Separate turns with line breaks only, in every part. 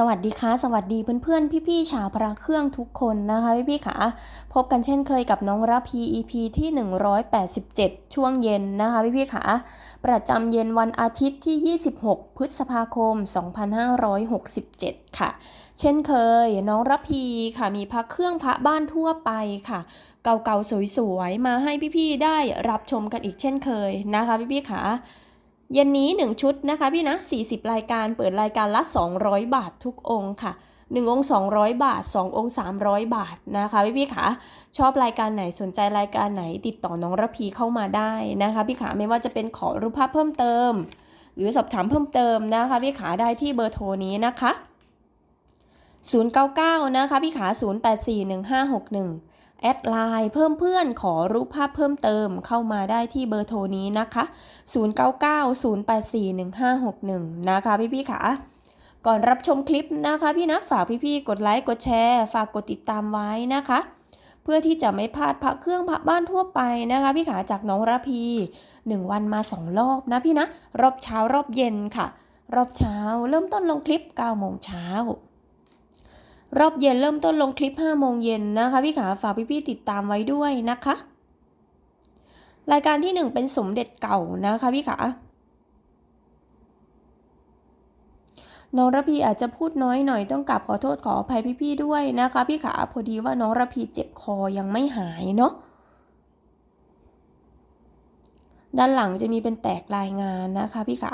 สวัสดีค่ะ สวัสดีเพื่อนๆ พี่ๆชาวพระเครื่องทุกคนนะคะพี่ๆค่ะ พบกันเช่นเคยกับน้องรับ PEP ที่ 187 ช่วงเย็นนะคะพี่ๆค่ะ ประจำเย็นวันอาทิตย์ที่ 26 พฤษภาคม 2567 ค่ะ เช่นเคยน้องรับพีค่ะมีพระเครื่องพระบ้านทั่วไปค่ะ เก่าๆสวยๆ มาให้พี่ๆได้รับชมกันอีกเช่นเคยนะคะพี่ๆค่ะ เย็นนี้ 1 ชุดนะคะพี่นะ 40 รายการเปิดรายการละ 200 บาททุกองค์ค่ะ 1 องค์ 200 บาท 2 องค์ 300 บาทนะคะพี่พี่ขาชอบรายการไหนสนใจรายการไหนติดต่อน้องระพีเข้ามาได้นะคะพี่ขาไม่ว่าจะเป็นขอรูปภาพเพิ่มเติม หรือสอบถามเพิ่มเติมนะคะพี่ขาได้ที่เบอร์โทรนี้นะคะ099นะคะพี่ขา 084151 แอดไลน์เพิ่มเพื่อนขอรูปภาพเพิ่มเติมเข้ามาได้ที่เบอร์โทรนี้นะคะ 0990841561 นะคะพี่พี่ขาก่อนรับชมคลิปนะคะพี่นะฝากพี่ๆกดไลค์กดแชร์ ฝากกดติดตามไว้นะคะ เพื่อที่จะไม่พลาดพระเครื่องพระบ้านทั่วไปนะคะพี่ขาจากน้องระพี 1 วันมา 2 รอบนะพี่นะ รอบเช้ารอบเย็นค่ะ รอบเช้าเริ่มต้นลงคลิป9โมงเช้า รอบเย็นเริ่มต้นลงคลิป5โมงเย็นนะคะพี่ขาฝากพี่ๆติดตามไว้ด้วยนะคะ รายการที่ 1 เป็นสมเด็จเก่านะคะพี่ขาน้องระพีอาจจะพูดน้อยหน่อยต้องกลับขอโทษขออภัยพี่ๆด้วยนะคะพี่ขาพอดีว่าน้องระพีเจ็บคอยังไม่หายเนาะด้านหลังจะมีเป็นแตกรายงานนะคะพี่ขา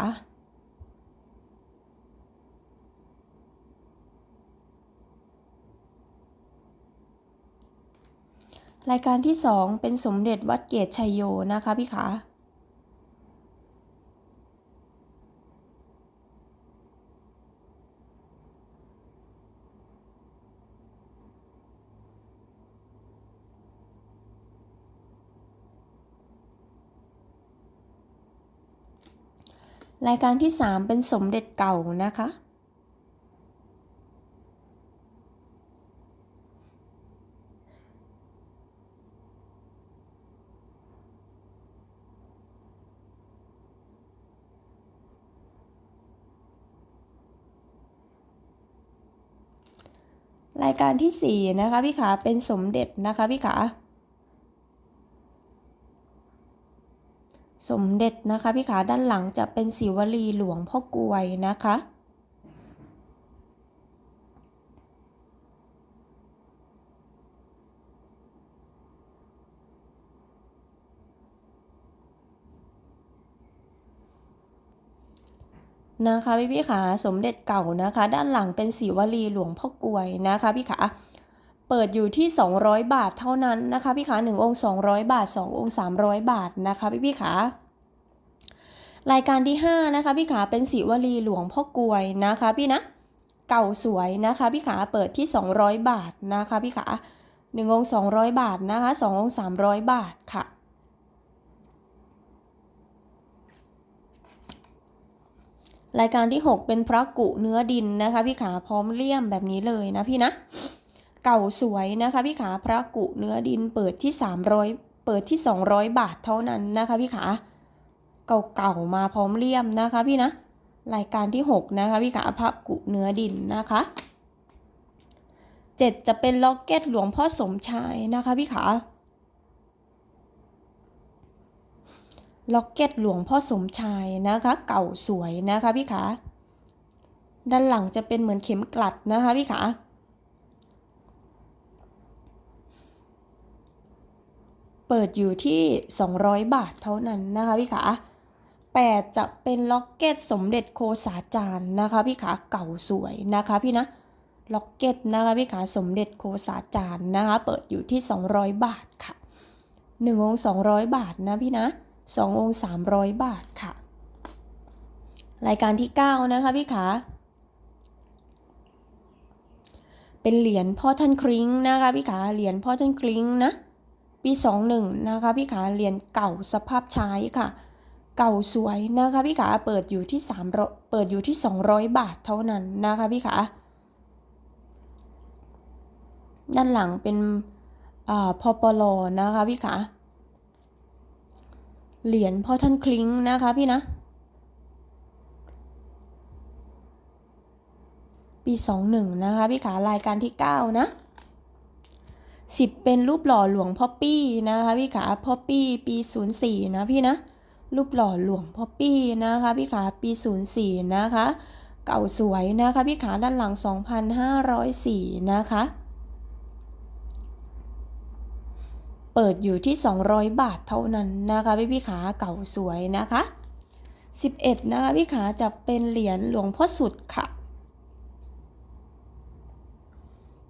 รายการที่ 2 เป็นสมเด็จวัดเกตชัยโยนะคะพี่ขา รายการที่ 3 เป็นสมเด็จเก่านะคะ รายการที่ 4 นะคะพี่ขาเป็นสมเด็จนะคะพี่ขาสมเด็จนะคะพี่ขาด้านหลังจะเป็นศิวลีหลวงพ่อกวยนะคะ นะคะพี่พี่ขาสมเด็จเก่านะคะ ด้านหลังเป็นศิวลีหลวงพ่อกลวยนะคะพี่ขาเปิดอยู่ที่ 200 บาทเท่านั้นนะคะพี่ขา1องค์ 200 บาท 2 องค์ 300 บาทนะคะพี่พี่ขารายการที่ 5 นะคะพี่ขาเป็นศิวลีหลวงพ่อกลวยนะคะพี่นะเก่าสวยนะคะพี่ขาเปิดที่ 200 บาทนะคะพี่ขา1องค์ 200 บาทนะคะ2องค์ 300 บาทค่ะ รายการที่ 6 เป็นพระกุเนื้อดินนะคะ พี่ขาพร้อมเลี่ยมแบบนี้เลยนะพี่นะ เก่าสวยนะคะ พี่ขาพระกุเนื้อดินเปิดที่ 300 เปิดที่ 200 บาทเท่านั้นนะคะพี่ขาเก่าๆมาพร้อมเลี่ยมนะคะพี่นะ รายการที่ 6 นะคะพี่ขาพระกุเนื้อดินนะคะ 7 จะเป็นล็อกเก็ตหลวงพ่อสมชายนะคะพี่ขา ล็อกเก็ตหลวงพ่อสมชายนะคะ เก่าสวยนะคะพี่ขา ด้านหลังจะเป็นเหมือนเข็มกลัดนะคะพี่ขาเปิดอยู่ที่ 200 บาทเท่านั้นนะคะพี่ขา8จะเป็นล็อกเก็ตสมเด็จโคสาจารย์นะคะพี่ขาเก่าสวยนะคะพี่นะล็อกเก็ตนะคะพี่ขาสมเด็จโคสาจารย์นะคะเปิดอยู่ที่ 200 บาทค่ะ1องค์200 บาทนะพี่นะ 2 องค์ 300 บาทค่ะ รายการที่ 9 นะคะพี่ขาเป็นเหรียญพ่อท่านคริ้งนะคะพี่ขาเหรียญพ่อท่านคริ้งนะปี 21 นะคะพี่ขาเหรียญเก่าสภาพใช้ค่ะ เก่าสวยนะคะพี่ขาเปิดอยู่ที่3เปิดอยู่ที่ 200 บาทเท่านั้นนะคะพี่ขาด้านหลังเป็นอ่าพอปลอนะคะพี่ขา เหรียญพ่อท่านคลิงนะคะพี่นะ ปี21นะคะพี่ขารายการที่9นะ10เป็นรูปหล่อหลวงพ่อปี้นะคะพี่ขาพ่อปี้ปี04นย์สี่นะพี่นะรูปหล่อหลวงพ่อปี้นะคะพี่ขาปี04นย์สี่นะคะ เก่าสวยนะคะพี่ขาด้านหลัง2,504นะคะ เปิดอยู่ที่ 200 บาทเท่านั้นนะคะพี่พี่ขาเก่าสวยนะคะ 11 นะคะพี่ขาจะเป็นเหรียญหลวงพ่อสุดค่ะ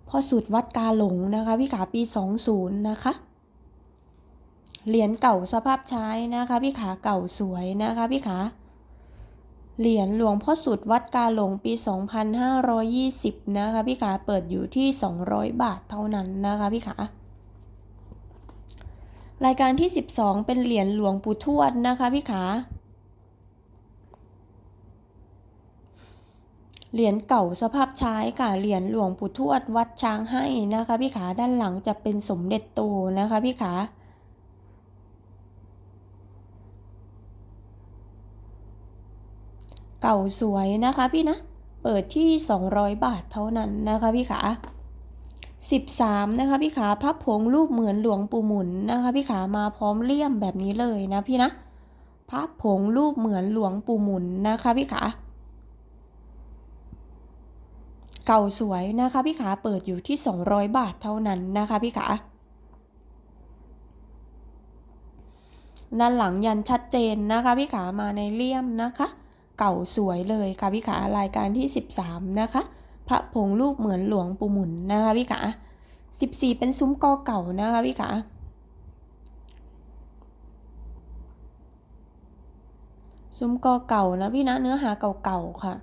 พ่อสุดวัดกาหลงนะคะพี่ขาปี 20 นะคะเหรียญเก่าสภาพใช้นะคะพี่ขาเก่าสวยนะคะพี่ขาเหรียญหลวงพ่อสุดวัดกาหลงปี 2520 นะคะพี่ขาเปิดอยู่ที่ 200 บาทเท่านั้นนะคะพี่ขา รายการที่ 12 เป็นเหรียญหลวงปู่ทวดนะคะพี่ขา เหรียญเก่าสภาพใช้ค่ะ เหรียญหลวงปู่ทวดวัดช้างให้นะคะพี่ขา ด้านหลังจะเป็นสมเด็จโตนะคะพี่ขาเก่าสวยนะคะพี่นะ เปิดที่ 200 บาทเท่านั้นนะคะพี่ขา 13 นะคะพี่ขาพับผงรูปเหมือนหลวงปู่หมุนนะคะพี่ขามาพร้อมเลี่ยมแบบนี้เลยนะพี่นะพับผงรูปเหมือนหลวงปู่หมุนนะคะพี่ขาเก่าสวยนะคะพี่ขาเปิดอยู่ที่ 200 บาทเท่านั้นนะคะพี่ขาด้านหลังยันชัดเจนนะคะพี่ขามาในเลี่ยมนะคะ เก่าสวยเลยค่ะพี่ขา รายการที่ 13 นะคะ ระผงรูปเหมือนหลวงปู่หมุนนะคะพี่ขา14 เป็นซุ้มกอเก่านะคะพี่ขาซุ้มกอเก่านะพี่นะเนื้อหาเก่าๆค่ะ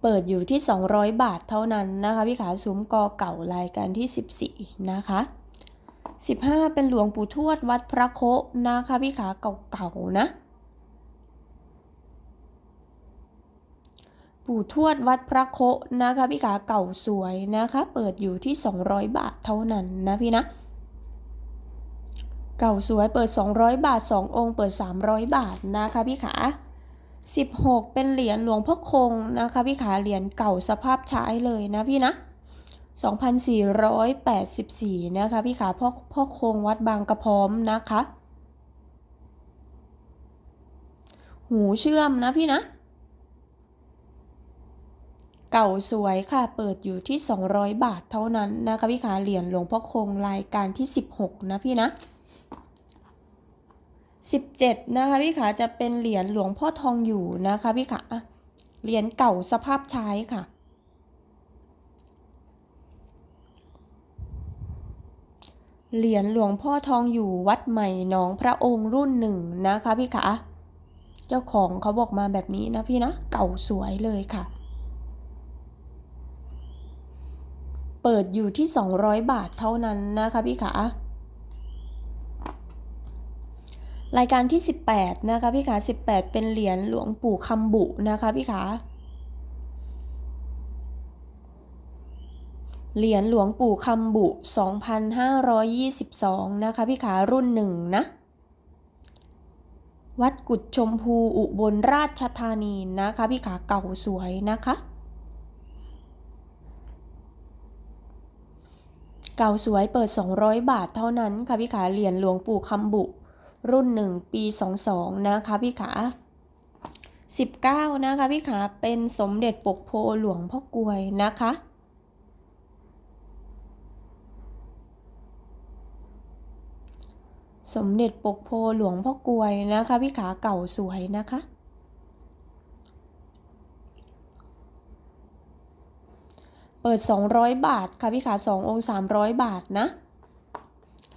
เปิดอยู่ที่ 200 บาทเท่านั้นนะคะพี่ขาซุ้มกอเก่ารายการที่ 14 นะคะ15 เป็นหลวงปู่ทวดวัดพระโคะนะคะพี่ขาเก่าๆนะ ปู่ทวดวัดพระโคนะคะพี่ขาเก่าสวยนะคะ เปิดอยู่ที่ 200 บาทเท่านั้นนะพี่นะ เก่าสวยเปิด 200 บาท 2 องค์ เปิด 300 บาทนะคะพี่ขา16 เป็นเหรียญหลวงพ่อคงนะคะพี่ขาเหรียญเก่าสภาพใช้เลยนะพี่นะ 2,484 นะคะพี่ขาพ่อพ่อคงวัดบางกระพร้อมนะคะ หูเชื่อมนะพี่นะ เก่าสวยค่ะ เปิดอยู่ที่ 200 บาทเท่านั้นนะคะพี่ขาเหรียญหลวงพ่อคงรายการที่ 16 นะพี่นะ 17 นะคะพี่ขาจะเป็นเหรียญหลวงพ่อทองอยู่นะคะพี่ขาเหรียญเก่าสภาพใช้ค่ะเหรียญหลวงพ่อทองอยู่วัดใหม่หนองพระองค์รุ่นหนึ่งนะคะพี่ขาเจ้าของเขาบอกมาแบบนี้นะพี่นะ เก่าสวยเลยค่ะ เปิดอยู่ที่ 200 บาทเท่านั้นนะคะพี่ขารายการที่ 18 นะคะพี่ขา18 เป็นเหรียญหลวงปู่คำบุนะคะพี่ขาเหรียญหลวงปู่คำบุ 2,522 นะคะพี่ขารุ่นหนึ่งนะ วัดกุดชมพูอุบลราชธานีนะคะพี่ขาเก่าสวยนะคะ เก่าสวยเปิด 200 บาทเท่านั้นค่ะพี่ขาเหรียญหลวงปู่คำบุ รุ่น 1 ปี 22 นะคะพี่ขา 19 นะคะพี่ขาเป็นสมเด็จปกโพหลวงพ่อกลวยนะคะสมเด็จปกโพหลวงพ่อกลวยนะคะพี่ขาเก่าสวยนะคะ เปิด 200 บาทค่ะพี่ขา2องค์300 บาทนะ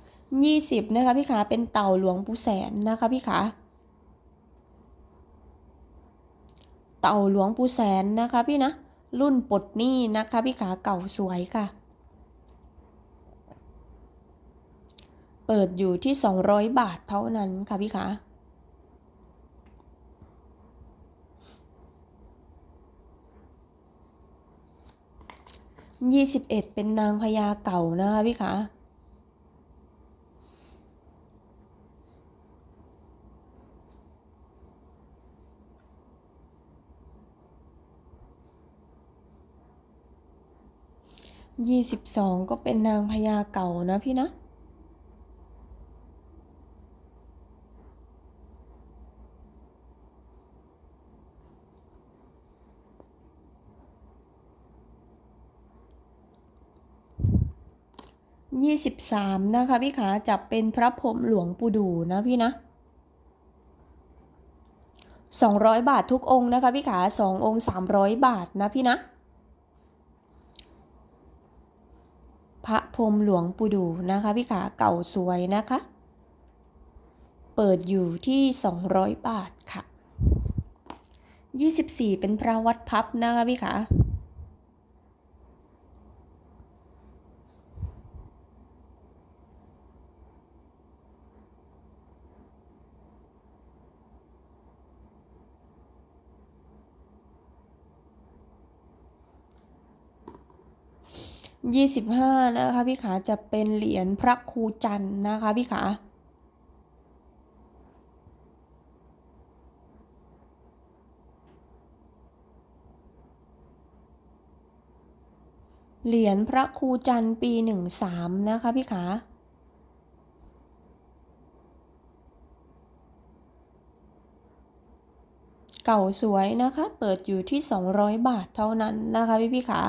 20นะคะพี่ขาเป็นเต่าหลวงปู่แสนนะคะพี่ขาเต่าหลวงปู่แสนนะคะพี่นะรุ่นปลดหนี้นะคะพี่ขาเก่าสวยค่ะ เปิดอยู่ที่ 200 บาทเท่านั้นค่ะพี่ขา ยี่สิบเอ็ดเป็นนางพญาเก่านะคะพี่คะยี่สิบสองก็เป็นนางพญาเก่านะพี่นะ ยี่สิบสามนะคะพี่ขาจับเป็นพระพรหมหลวงปู่ดูนะพี่นะสองร้อยบาททุกองค์นะคะพี่ขาสององค์สามร้อยบาทนะพี่นะ พระพรหมหลวงปู่ดูนะคะพี่ขาเก่าสวยนะคะ เปิดอยู่ที่ 200 บาทค่ะ 24 เป็นพระวัดพับนะคะพี่ขา 25 นะคะพี่ขาจะเป็นเหรียญพระครูจันทร์นะคะพี่ขาเหรียญพระครูจันทร์ปี13นะคะพี่ขาเก่าสวยนะคะ เปิดอยู่ที่ 200 บาทเท่านั้นนะคะพี่พี่ขา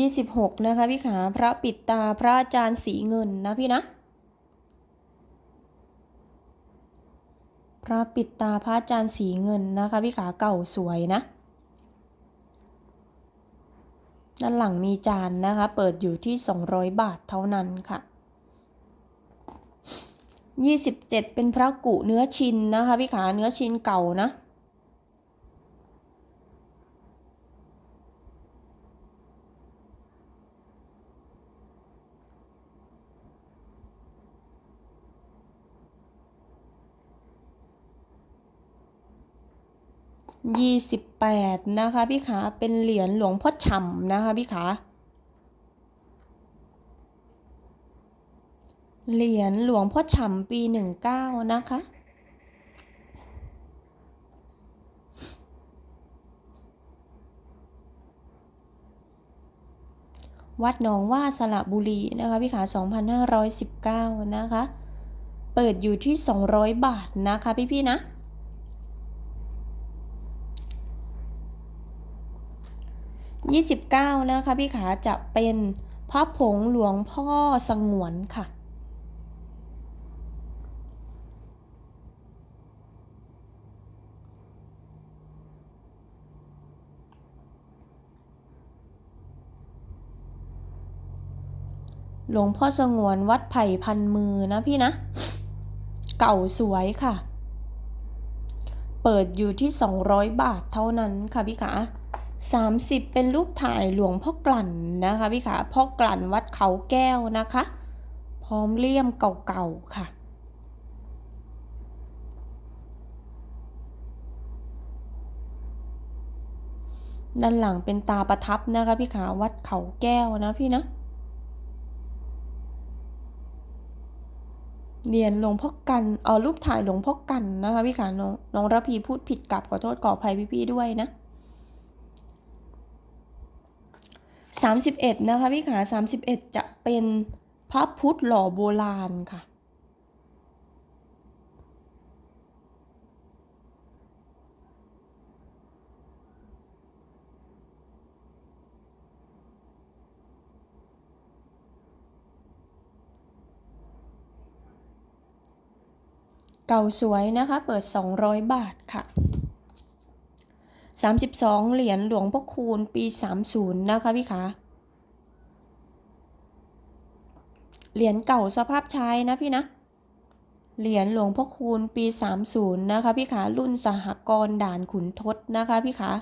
26 นะคะพี่ขาพระปิดตาพระอาจารย์สีเงินนะพี่นะ พระปิดตาพระอาจารย์สีเงินนะคะพี่ขาเก่าสวยนะ ด้านหลังมีจานนะคะ เปิดอยู่ที่ 200 บาทเท่านั้นค่ะ 27 เป็นพระกุเนื้อชินนะคะพี่ขาเนื้อชินเก่านะ ยี่สิบแปดนะคะพี่ขาเป็นเหรียญหลวงพ่อฉ่ำนะคะพี่ขาเหรียญหลวงพ่อฉ่ำปีหนึ่งเก้านะคะวัดหนองว่าสระบุรีนะคะพี่ขา2519 นะคะ เปิดอยู่ที่ 200 บาทนะคะพี่ๆนะ 29 นะคะพี่ขาจะเป็นพระผงหลวงพ่อสงวนค่ะ หลวงพ่อสงวนวัดไผ่พันมือนะพี่นะ เก่าสวยค่ะ เปิดอยู่ที่ 200 บาทเท่านั้นค่ะพี่ขา 30 เป็นรูปถ่ายหลวงพ่อกลั่นนะคะพี่ขาพ่อกลั่นวัดเขาแก้วนะคะ พร้อมเลี่ยมเก่าๆค่ะ ด้านหลังเป็นตาประทับนะคะพี่ขาวัดเขาแก้วนะพี่นะเรียนหลวงพ่อกันเออรูปถ่ายหลวงพ่อกันนะคะพี่ขาน้องน้องระพีพูดผิดกลับขอโทษขออภัยพี่ๆด้วยนะ 31 นะคะพี่ขา31 จะเป็นพระพุทธหล่อโบราณค่ะ เก่าสวยนะคะ เปิด 200 บาทค่ะ 32 เหรียญหลวงพ่อคูณปี 30 นะคะพี่คะ เหรียญเก่าสภาพใช้นะพี่นะ เหรียญหลวงพ่อคูณปี 30 นะคะพี่คะรุ่นสหกรณ์ด่านขุนทดนะคะพี่คะ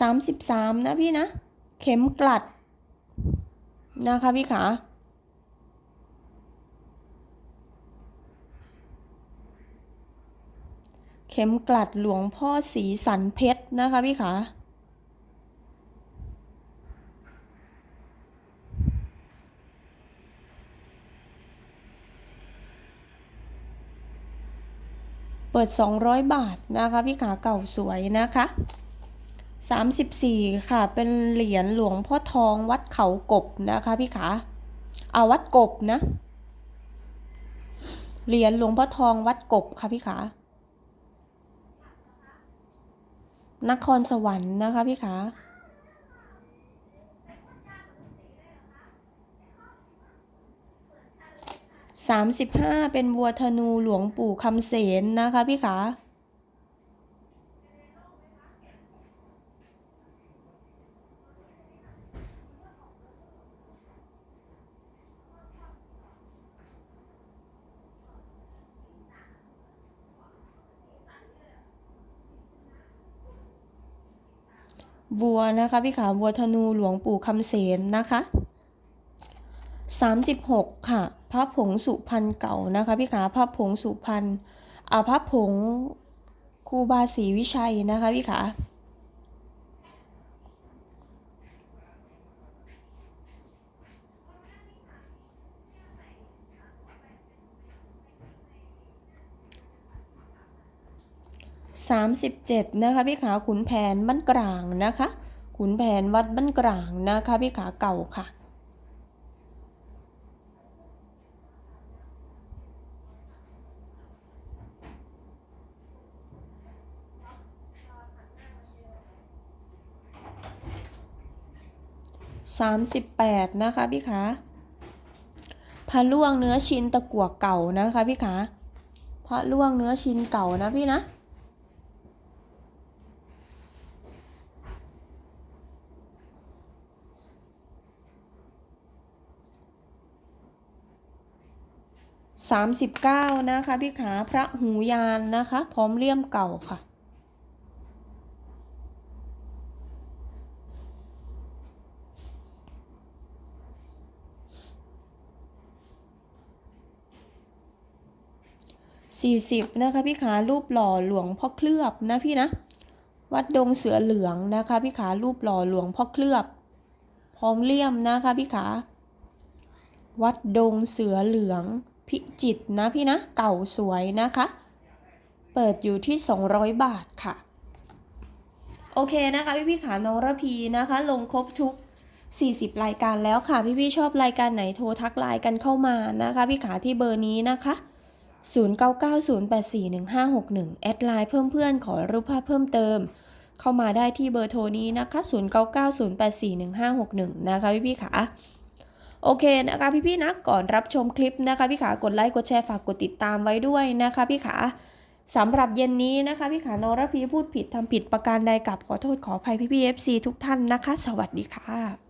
33นะพี่นะ เข็มกลัดนะคะพี่ขา เข็มกลัดหลวงพ่อสีสันเพชรนะคะพี่ขาเปิด 200 บาทนะคะ พี่ขาเก่าสวยนะคะ 34 ค่ะ เป็นเหรียญหลวงพ่อทองวัดเขากบนะคะ พี่ขาเอาวัดกบนะ เหรียญหลวงพ่อทองวัดกบค่ะ พี่ขา นครสวรรค์นะคะพี่ขาสามสิบห้าเป็นวัวธนูหลวงปู่คำเสนนะคะพี่ขา วัวนะคะพี่ขาวัวธนูหลวงปู่คำเสนนะคะ36 ค่ะ พระผงสุพรรณเก่านะคะพี่ขาพระผงสุพรรณอ่าพระผงครูบาศรีวิชัยนะคะพี่ขา สามสิบเจ็ดนะคะพี่ขาขุนแผนบ้านกลางนะคะ ขุนแผนวัดบ้านกลางนะคะพี่ขาเก่าค่ะสามสิบแปดนะคะพี่ขาพระล่วงเนื้อชิ้นตะกั่วเก่านะคะพี่ขาพระล่วงเนื้อชิ้นเก่านะพี่นะ สามสิบเก้านะคะพี่ขาพระหูยานนะคะ พร้อมเลี่ยมเก่าค่ะสี่สิบนะคะพี่ขารูปหล่อหลวงพ่อเคลือบนะพี่นะวัดดงเสือเหลืองนะคะพี่ขารูปหล่อหลวงพ่อเคลือบ พร้อมเลี่ยมนะคะพี่ขาวัดดงเสือเหลือง พิจิตนะพี่นะเก่าสวยนะคะ เปิดอยู่ที่ 200 บาทค่ะ โอเคนะคะพี่พี่ขาน้องระพีนะคะ ลงครบทุก 40 รายการแล้วค่ะ พี่พี่ชอบรายการไหนโทรทักไลน์กันเข้ามานะคะ พี่ขาที่เบอร์นี้นะคะ0990841561 แอดไลน์เพิ่มเพื่อนขอรูปภาพเพิ่มเติม เข้ามาได้ที่เบอร์โทรนี้นะคะ 0990841561 นะคะพี่พี่ขา โอเคนะคะพี่ๆนะก่อนรับชมคลิปนะคะพี่ขากดไลค์กดแชร์ฝากกดติดตามไว้ด้วยนะคะพี่ขาสำหรับเย็นนี้นะคะพี่ขานรพีพูดผิดทำผิดประการใดกับขอโทษขออภัยพี่ๆ FC ทุกท่านนะคะ สวัสดีค่ะ